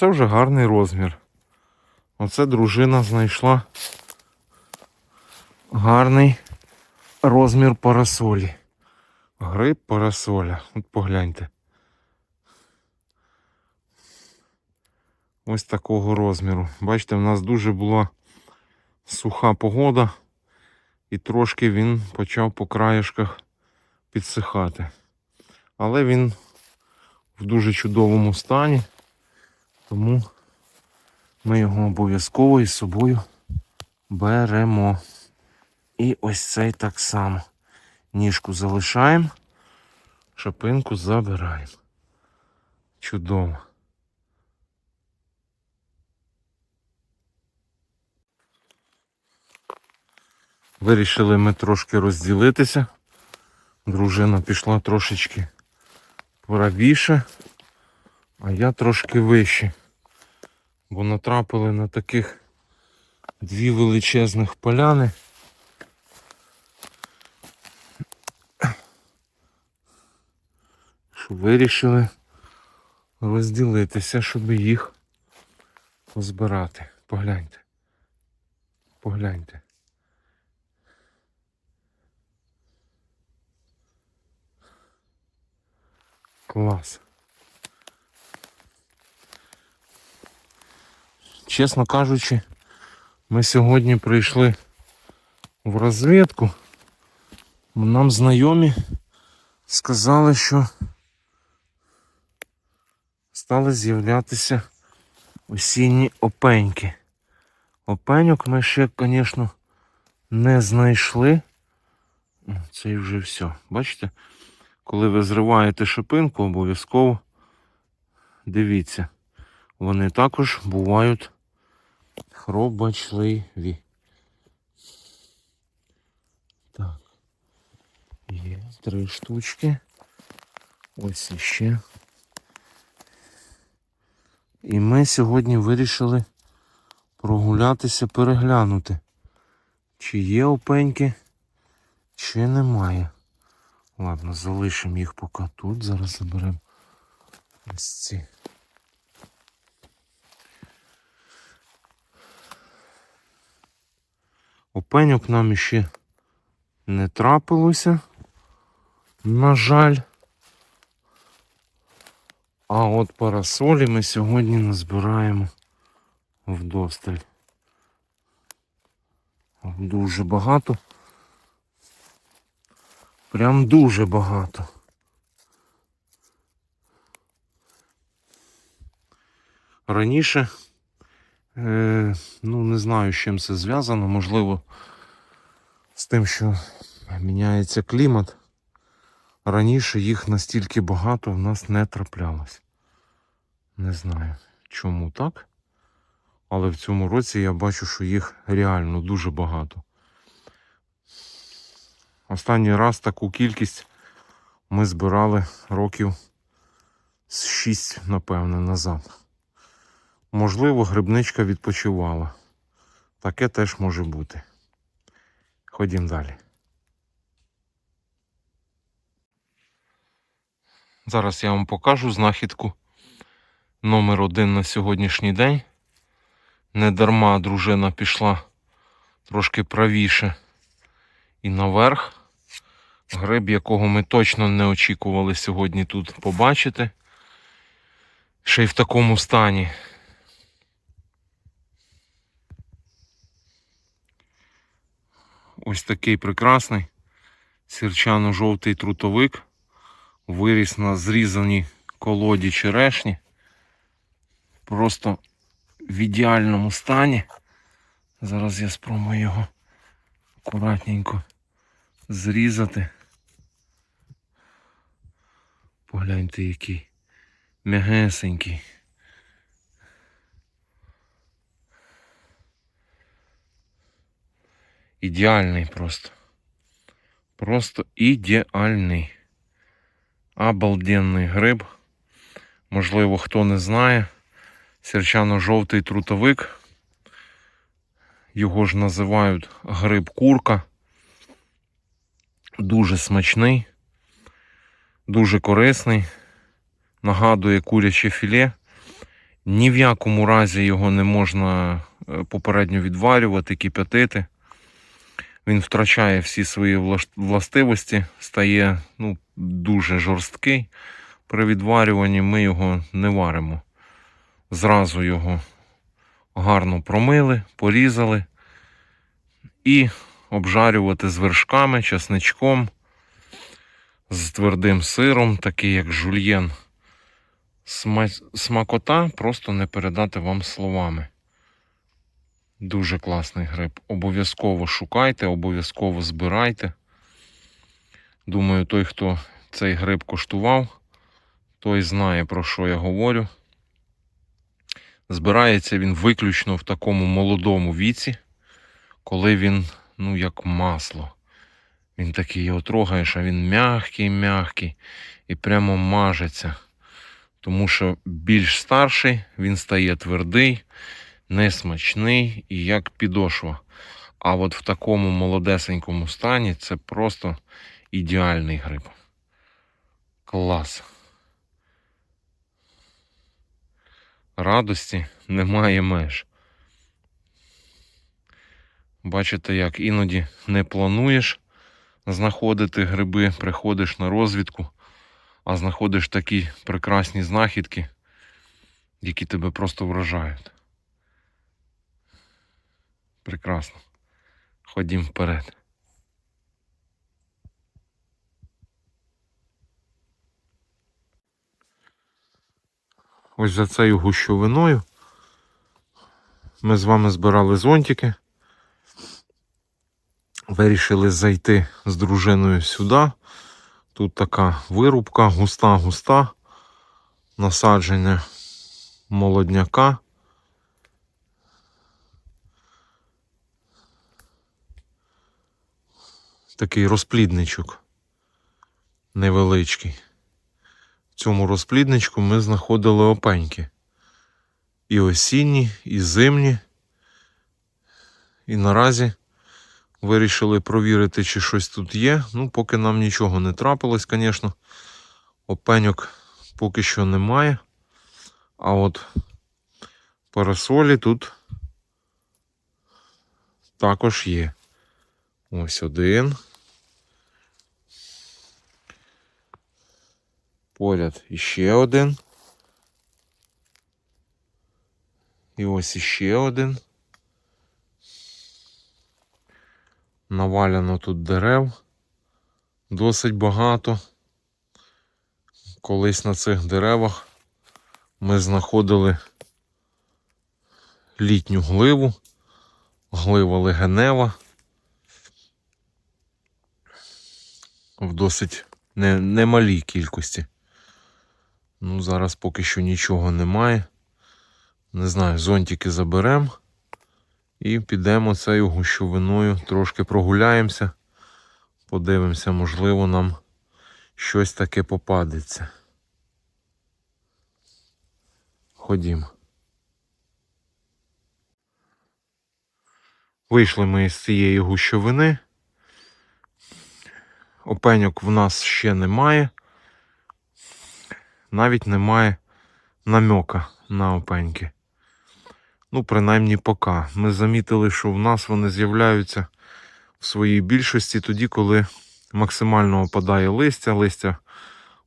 Оце вже гарний розмір. Оце дружина знайшла гарний розмір парасолі. Гриб парасоля. От погляньте. Ось такого розміру. Бачите, в нас дуже була суха погода, і трошки він почав по краєшках підсихати. Але він в дуже чудовому стані, тому ми його обов'язково із собою беремо. І ось цей так само. Ніжку залишаємо, шапинку забираємо. Чудово. Вирішили ми трошки розділитися. Дружина пішла трошечки правіше, а я трошки вище. Бо натрапили на таких дві величезних поляни. Що вирішили розділитися, щоб їх позбирати. Погляньте. Погляньте. Клас. Чесно кажучи, ми сьогодні прийшли в розвідку. Нам знайомі сказали, що стали з'являтися осінні опеньки. Опеньок ми ще, звісно, не знайшли. Це і вже все. Бачите? Коли ви зриваєте шипинку, обов'язково дивіться. Вони також бувають хробачливі. Так. Є три штучки. Ось іще. І ми сьогодні вирішили прогулятися, переглянути, чи є опеньки, чи немає. Ладно, залишимо їх поки тут. Зараз заберемо ось ці. Опеньок нам іще не трапилося, на жаль. А от парасолі ми сьогодні назбираємо вдосталь. Дуже багато. Прям дуже багато. Раніше, е, ну не знаю, з чим це зв'язано, можливо, з тим, що міняється клімат. Раніше їх настільки багато в нас не траплялось. Не знаю, чому так. Але в цьому році я бачу, що їх реально дуже багато. Останній раз таку кількість ми збирали років з 6, напевне, назад. Можливо, грибничка відпочивала. Таке теж може бути. Ходім далі. Зараз я вам покажу знахідку номер один на сьогоднішній день. Недарма дружина пішла трошки правіше і наверх. Гриб, якого ми точно не очікували сьогодні тут побачити. Ще й в такому стані. Ось такий прекрасний сірчано-жовтий трутовик. Виріс на зрізаній колоді черешні. Просто в ідеальному стані. Зараз я спробую його акуратненько зрізати. Погляньте, який м'ягесенький. Ідеальний просто. Просто ідеальний. Обалденний гриб. Можливо, хто не знає. Сірчано-жовтий трутовик. Його ж називають гриб курка. Дуже смачний, дуже корисний. Нагадує куряче філе. Ні в якому разі його не можна е, попередньо відварювати, кип'ятити. Він втрачає всі свої властивості, стає ну, дуже жорсткий. При відварюванні ми його не варимо. Зразу його гарно промили, порізали і обжарювати з вершками, часничком, з твердим сиром, такий як жульєн. Смакота просто не передати вам словами. Дуже класний гриб. Обов'язково шукайте, обов'язково збирайте. Думаю, той, хто цей гриб коштував, той знає, про що я говорю. Збирається він виключно в такому молодому віці, коли він, ну, як масло. Він такий його трогаєш, а він м'який, м'який і прямо мажеться. Тому що більш старший він стає твердий, несмачний і як підошва. А от в такому молодесенькому стані це просто ідеальний гриб. Клас. Радості немає меж. Бачите, як іноді не плануєш знаходити гриби, приходиш на розвідку, а знаходиш такі прекрасні знахідки, які тебе просто вражають. Прекрасно. Ходім вперед. Ось за цією гущовиною ми з вами збирали зонтики. Вирішили зайти з дружиною сюди. Тут така вирубка, густа-густа, насадження молодняка. Такий розплідничок невеличкий. В цьому розплідничку ми знаходили опеньки. І осінні, і зимні. І наразі вирішили провірити, чи щось тут є. Ну, поки нам нічого не трапилось, звісно. Опеньок поки що немає. А от парасолі тут також є. Ось один. Поряд іще один. І ось іще один. Наваляно тут дерев. Досить багато. Колись на цих деревах ми знаходили літню гливу, глива легенева. В досить не, немалій кількості. Ну, зараз поки що нічого немає. Не знаю, зонтики заберемо і підемо цією гущовиною, трошки прогуляємося, подивимося, можливо, нам щось таке попадеться. Ходімо. Вийшли ми з цієї гущовини. Опеньок в нас ще немає. Навіть немає намьока на опеньки. Ну, принаймні поки. Ми замітили, що в нас вони з'являються в своїй більшості тоді, коли максимально опадає листя, листя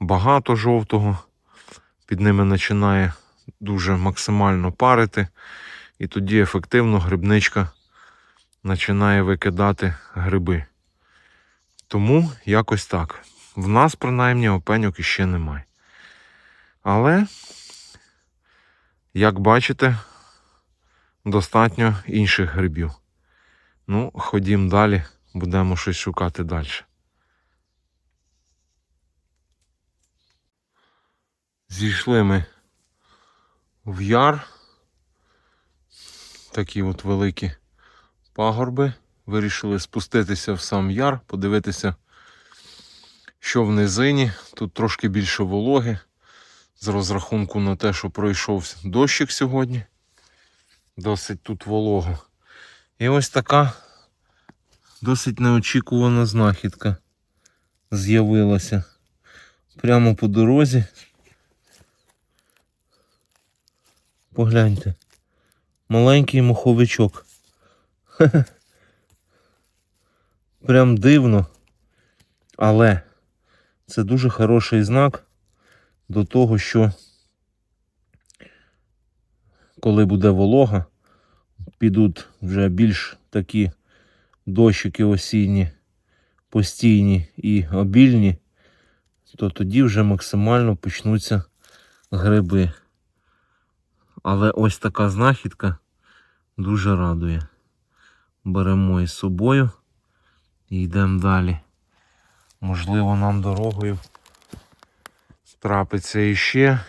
багато жовтого, під ними починає дуже максимально парити, і тоді ефективно грибничка починає викидати гриби. Тому якось так. В нас, принаймні, опеньок іще немає. Але, як бачите, достатньо інших грибів. Ну, ходім далі, будемо щось шукати далі. Зійшли ми в яр. Такі от великі пагорби. Вирішили спуститися в сам яр, подивитися, що в низині. Тут трошки більше вологи. З розрахунку на те, що пройшов дощик сьогодні. Досить тут волого. І ось така досить неочікувана знахідка з'явилася. Прямо по дорозі. Погляньте. Маленький муховичок. Прям дивно. Але це дуже хороший знак до того, що коли буде волога, підуть вже більш такі дощики осінні, постійні і обільні, то тоді вже максимально почнуться гриби. Але ось така знахідка дуже радує. Беремо із собою і йдемо далі. Можливо, нам дорогою трапиться іще.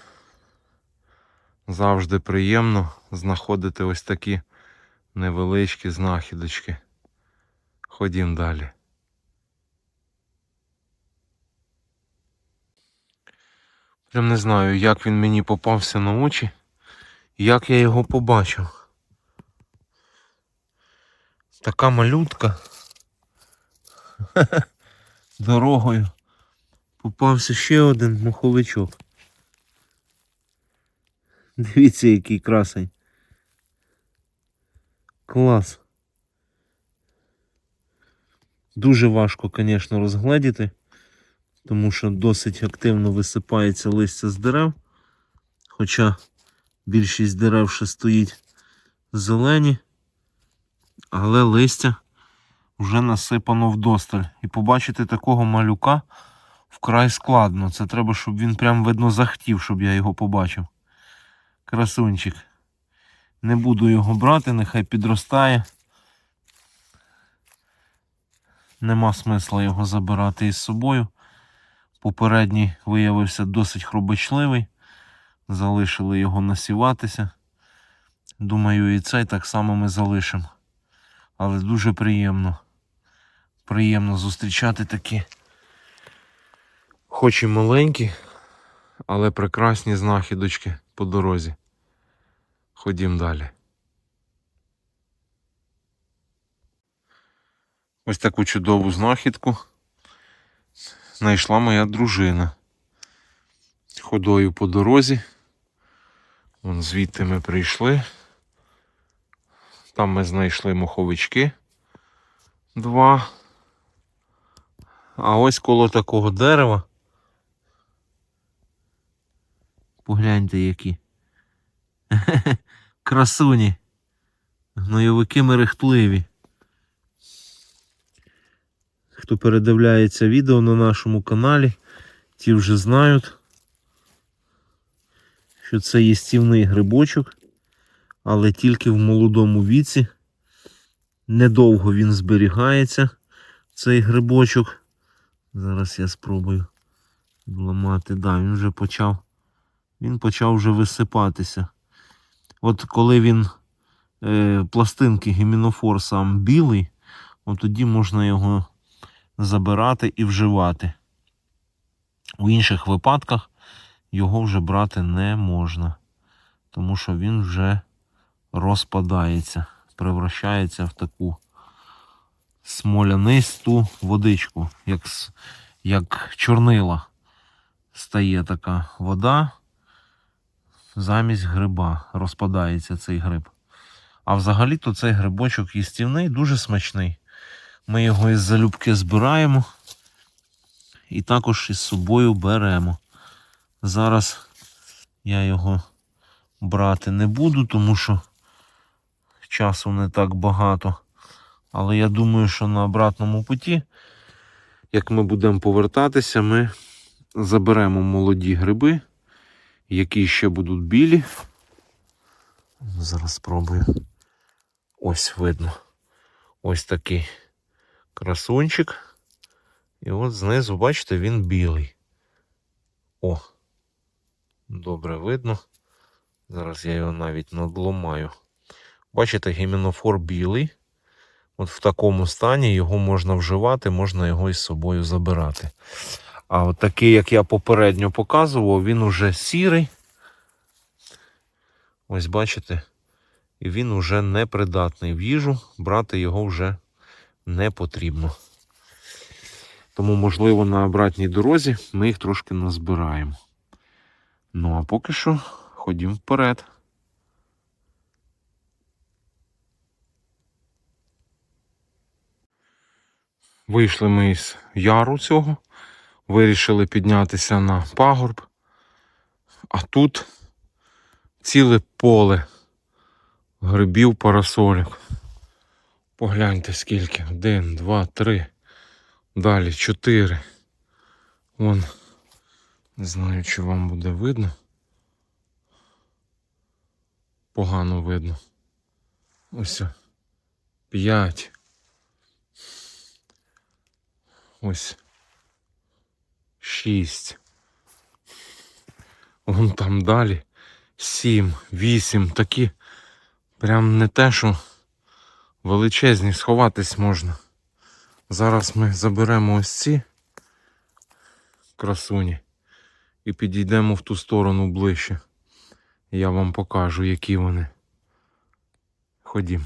Завжди приємно знаходити ось такі невеличкі знахідочки. Ходім далі. Прям не знаю, як він мені попався на очі, як я його побачив. Така малютка. Дорогою попався ще один маховичок. Дивіться, який красень. Клас. Дуже важко, звісно, розгледіти, тому що досить активно висипається листя з дерев. Хоча більшість дерев ще стоїть зелені, але листя вже насипано вдосталь. І побачити такого малюка вкрай складно. Це треба, щоб він прям видно захотів, щоб я його побачив. Красунчик. Не буду його брати, нехай підростає. Нема смисла його забирати із собою. Попередній виявився досить хробочливий. Залишили його насіватися. Думаю, і цей так само ми залишимо. Але дуже приємно. Приємно зустрічати такі, хоч і маленькі, але прекрасні знахідочки по дорозі. Ходім далі. Ось таку чудову знахідку знайшла моя дружина. Ходою по дорозі. Вон звідти ми прийшли. Там ми знайшли моховички два. А ось коло такого дерева. Погляньте які. Красуні. Гнойовики мерехтливі. Хто передивляється відео на нашому каналі, ті вже знають, що це їстівний грибочок, але тільки в молодому віці. Недовго він зберігається, цей грибочок. Зараз я спробую ламати. Да, він вже почав. Він почав вже висипатися. От коли він е, пластинки гімінофор сам білий, от тоді можна його забирати і вживати. У інших випадках його вже брати не можна, тому що він вже розпадається, превращається в таку смолянисту водичку, як, як чорнила. Стає така вода, замість гриба розпадається цей гриб. А взагалі-то цей грибочок їстівний, дуже смачний. Ми його із залюбки збираємо і також із собою беремо. Зараз я його брати не буду, тому що часу не так багато. Але я думаю, що на обратному путі, як ми будемо повертатися, ми заберемо молоді гриби, які ще будуть білі. Зараз спробую. Ось видно. Ось такий красунчик. І от знизу, бачите, він білий. О, добре видно. Зараз я його навіть надломаю. Бачите, гімінофор білий. От в такому стані його можна вживати, можна його із собою забирати. А от такий, як я попередньо показував, він уже сірий. Ось бачите, і він уже непридатний в їжу, брати його вже не потрібно. Тому, можливо, на обратній дорозі ми їх трошки назбираємо. Ну, а поки що ходім вперед. Вийшли ми із яру цього вирішили піднятися на пагорб. А тут ціле поле грибів парасолік. Погляньте скільки. Один, два, три. Далі чотири. Вон. Не знаю, чи вам буде видно. Погано видно. Ось. П'ять. Ось. Шість. Вон там далі. Сім, вісім. Такі. Прям не те, що величезні, сховатись можна. Зараз ми заберемо ось ці красуні і підійдемо в ту сторону ближче. Я вам покажу, які вони. Ходім.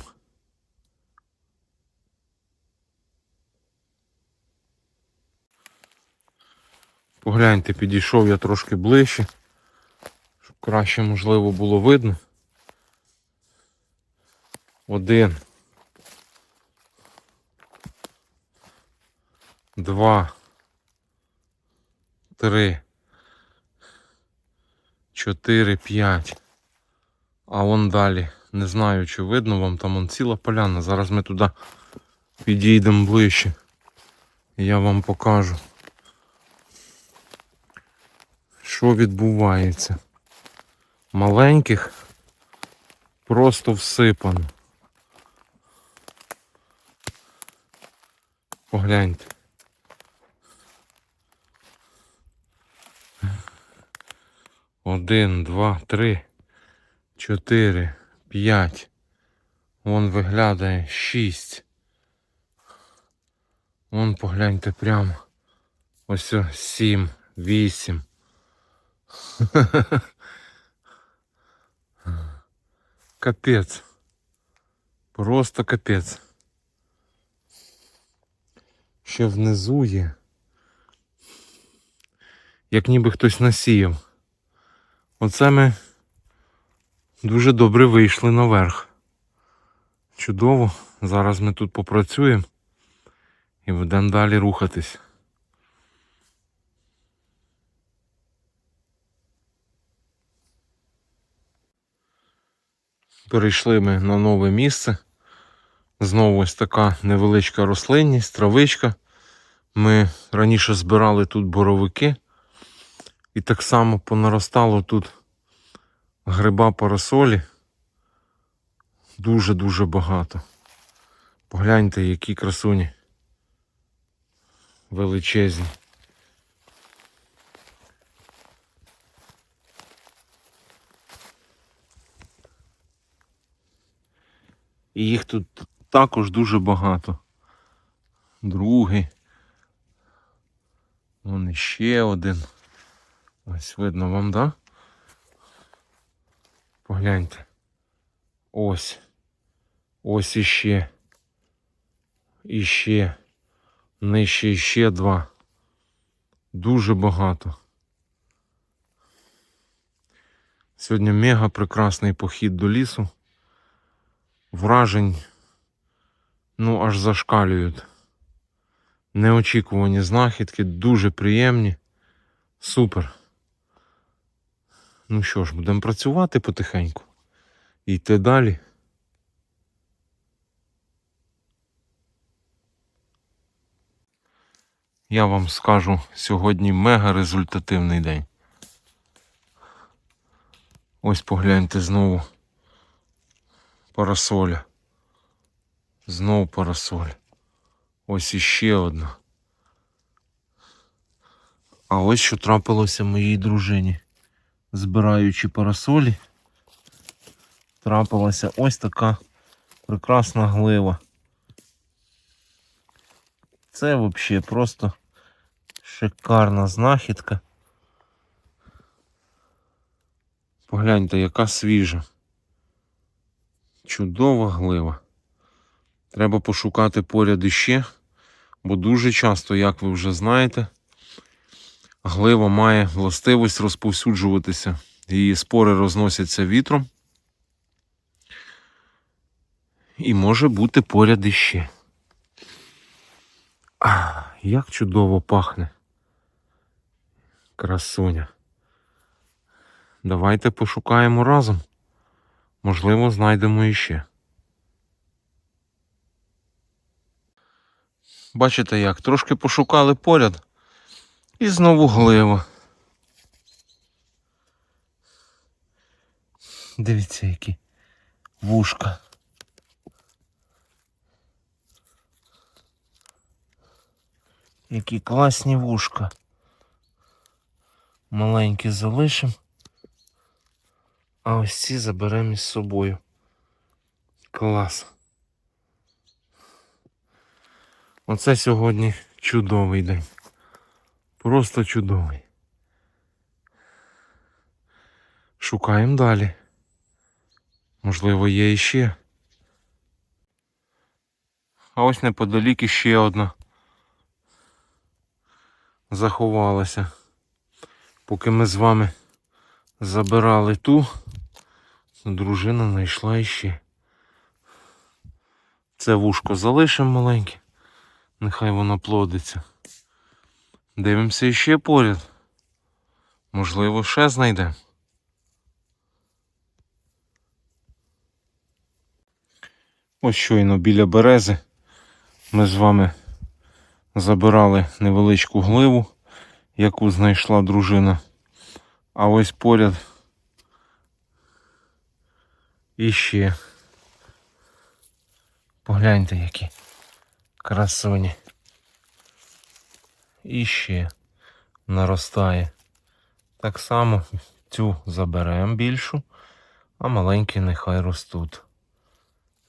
Погляньте, підійшов я трошки ближче, щоб краще можливо було видно. Один. Два. Три. Чотири, п'ять. А вон далі. Не знаю, чи видно вам там он ціла поляна. Зараз ми туди підійдемо ближче. І я вам покажу. Що відбувається? Маленьких просто всипано. Погляньте. Один, два, три, чотири, п'ять. Вон виглядає шість. Вон погляньте прямо. Ось сім, вісім. Капець. Просто капець. Ще внизу є. Як ніби хтось насіяв. Оце ми дуже добре вийшли наверх. Чудово. Зараз ми тут попрацюємо і будемо далі рухатись. Перейшли ми на нове місце. Знову ось така невеличка рослинність, травичка. Ми раніше збирали тут боровики. І так само понаростало тут гриба парасолі. Дуже-дуже багато. Погляньте, які красуні. Величезні. І їх тут також дуже багато. Другий. Вон іще один. Ось видно вам, да? Погляньте. Ось. Ось іще. Іще. Нижче іще два. Дуже багато. Сьогодні мега прекрасний похід до лісу. Вражень, ну, аж зашкалюють. Неочікувані знахідки, дуже приємні. Супер. Ну що ж, будемо працювати потихеньку. І йти далі. Я вам скажу, сьогодні мега результативний день. Ось погляньте знову парасоля. Знову парасоль. Ось іще одна. А ось що трапилося моїй дружині. Збираючи парасолі, трапилася ось така прекрасна глива. Це взагалі просто шикарна знахідка. Погляньте, яка свіжа. Чудова глива. Треба пошукати поряд іще, бо дуже часто, як ви вже знаєте, глива має властивість розповсюджуватися. Її спори розносяться вітром. І може бути поряд іще. А, як чудово пахне. Красуня. Давайте пошукаємо разом. Можливо, знайдемо іще. Бачите як? Трошки пошукали поряд. І знову глива. Дивіться, які вушка. Які класні вушка. Маленькі залишимо. А ось ці заберемо із собою. Клас. Оце сьогодні чудовий день. Просто чудовий. Шукаємо далі. Можливо, є іще. А ось неподалік іще одна. Заховалася. Поки ми з вами забирали ту, дружина знайшла іще. Це вушко залишимо маленьке. Нехай воно плодиться. Дивимося іще поряд. Можливо, ще знайдемо. Ось щойно біля берези ми з вами забирали невеличку гливу, яку знайшла дружина. А ось поряд іще. Погляньте, які красуні. І ще наростає. Так само цю заберемо більшу, а маленькі нехай ростуть.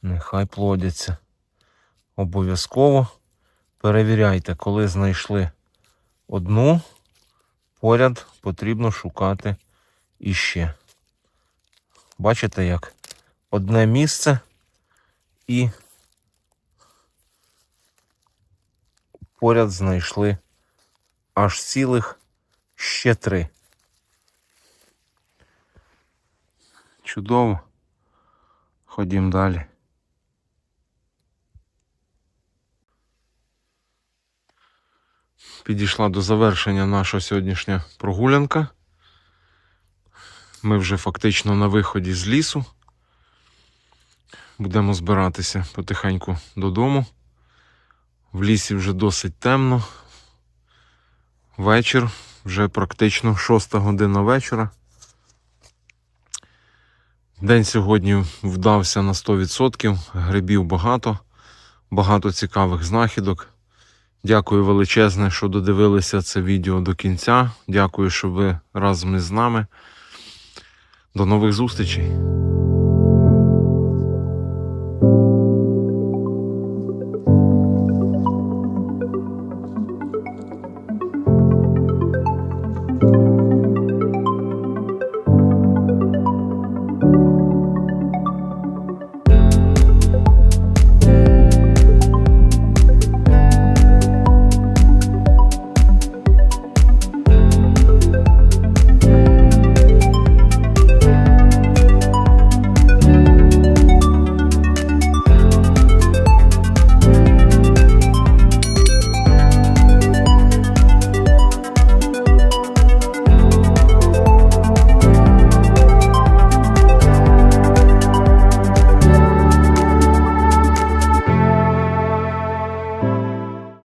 Нехай плодяться. Обов'язково перевіряйте, коли знайшли одну, поряд потрібно шукати іще. Бачите як? Одне місце і поряд знайшли аж цілих ще три. Чудово. Ходім далі. Підійшла до завершення наша сьогоднішня прогулянка. Ми вже фактично на виході з лісу. Будемо збиратися потихеньку додому. В лісі вже досить темно. Вечір, вже практично 6 година вечора. День сьогодні вдався на 100%. Грибів багато, багато цікавих знахідок. Дякую величезне, що додивилися це відео до кінця. Дякую, що ви разом із нами. До нових зустрічей!